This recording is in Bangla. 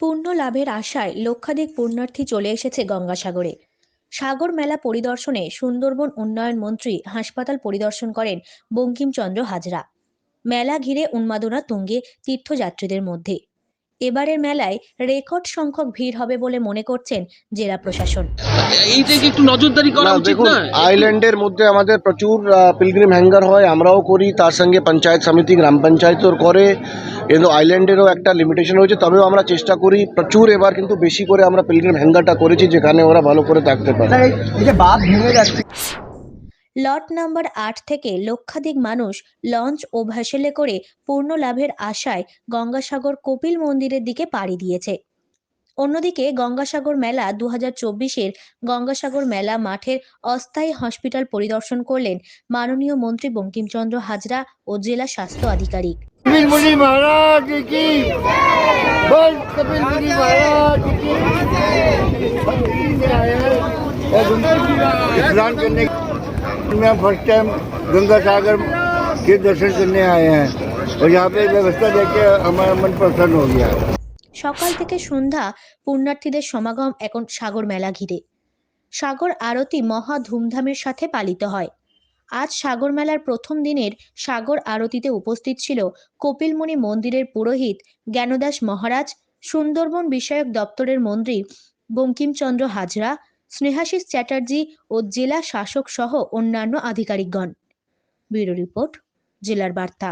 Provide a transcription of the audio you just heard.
পুণ্য লাভের আশায় লক্ষাধিক পুণ্যার্থী চলে এসেছে গঙ্গাসাগরে। সাগর মেলা পরিদর্শনে সুন্দরবন উন্নয়ন মন্ত্রী হাসপাতাল পরিদর্শন করেন বঙ্কিমচন্দ্র হাজরা। মেলা ঘিরে উন্মাদনা তুঙ্গে তীর্থযাত্রীদের মধ্যে। এবারের মেলায় রেকর্ড সংখ্যক ভিড় হবে বলে মনে করছেন জেলা প্রশাসন। একটু নজরদারি করা উচিত দেখুন না? আইল্যান্ডের মধ্যে আমাদের প্রচুর পিলগ্রিম হ্যাঙ্গার হয় আমরাও করি তার সঙ্গে পঞ্চায়েত সমিতি গ্রাম পঞ্চায়েতও করে। কিন্তু আইল্যান্ডেরও একটা লিমিটেশন রয়েছে তবেও আমরা চেষ্টা করি প্রচুর এবার কিন্তু বেশি করে আমরা পিলগ্রিম হ্যাঙ্গারটা করেছি যেখানে ওরা ভালো করে থাকতে পারে। এই যে বাঁধ ভেঙে যাচ্ছে। লট নাম্বার আট থেকে লক্ষাধিক মানুষ লঞ্চ ও ভ্যাসেলে করে পূর্ণ লাভের আশায় গঙ্গাসাগর কপিল মন্দিরের দিকে পাড়ি দিয়েছে। অন্যদিকে গঙ্গাসাগর মেলা দু হাজার চব্বিশের গঙ্গাসাগর মেলা মাঠের অস্থায়ী হসপিটাল পরিদর্শন করলেন মাননীয় মন্ত্রী বঙ্কিমচন্দ্র হাজরা ও জেলা স্বাস্থ্য আধিকারিক। मैं फर्स्ट टाइम गंगा सागर के दर्शन करने आए हैं और यहाँ पे व्यवस्था देख के हमारा मन प्रसन्न हो गया সকাল থেকে সন্ধ্যা পুণ্যার্থীদের সমাগম এখন সাগর মেলা ঘিরে সাগর আরতি মহা ধুমধামের সাথে পালিত হয় আজ সাগর মেলার প্রথম দিনের সাগর আরতিতে উপস্থিত ছিল কপিলমুনি মন্দিরের পুরোহিত জ্ঞানদাস মহারাজ সুন্দরবন বিষয়ক দপ্তরের মন্ত্রী বঙ্কিমচন্দ্র হাজরা স্নেহাশিস চ্যাটার্জি ও জেলা শাসক সহ অন্যান্য আধিকারিকগণ। ব্যুরো রিপোর্ট জেলার বার্তা।